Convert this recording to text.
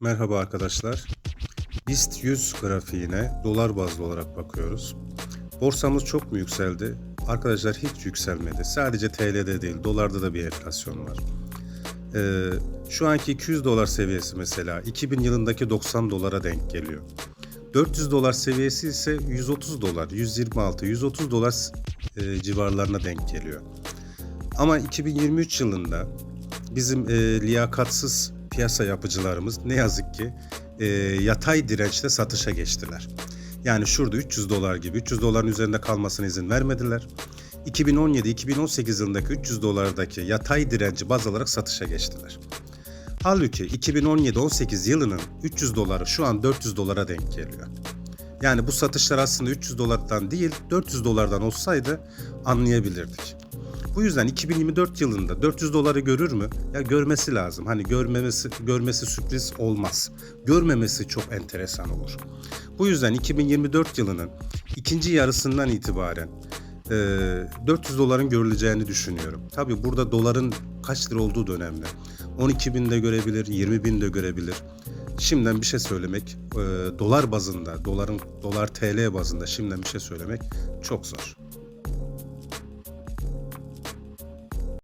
Merhaba arkadaşlar. BIST 100 grafiğine dolar bazlı olarak bakıyoruz. Borsamız çok mu yükseldi? Arkadaşlar hiç yükselmedi. Sadece TL'de değil, dolarda da bir enflasyon var. Ee, şu anki 200 dolar seviyesi mesela 2000 yılındaki 90 dolara denk geliyor. 400 dolar seviyesi ise 130 dolar, 126, 130 dolar e, civarlarına denk geliyor. Ama 2023 yılında bizim e, liyakatsız piyasa yapıcılarımız ne yazık ki e, yatay dirençte satışa geçtiler. Yani şurada 300 dolar gibi 300 doların üzerinde kalmasına izin vermediler. 2017-2018 yılındaki 300 dolardaki yatay direnci baz alarak satışa geçtiler. Halbuki 2017-18 yılının 300 doları şu an 400 dolara denk geliyor. Yani bu satışlar aslında 300 dolardan değil 400 dolardan olsaydı anlayabilirdik. Bu yüzden 2024 yılında 400 doları görür mü? Ya görmesi lazım. Hani görmemesi görmesi sürpriz olmaz. Görmemesi çok enteresan olur. Bu yüzden 2024 yılının ikinci yarısından itibaren e, 400 doların görüleceğini düşünüyorum. Tabi burada doların kaç lira olduğu da önemli. 12 bin de görebilir, 20 bin de görebilir. Şimdiden bir şey söylemek, e, dolar bazında, doların dolar TL bazında şimdiden bir şey söylemek çok zor.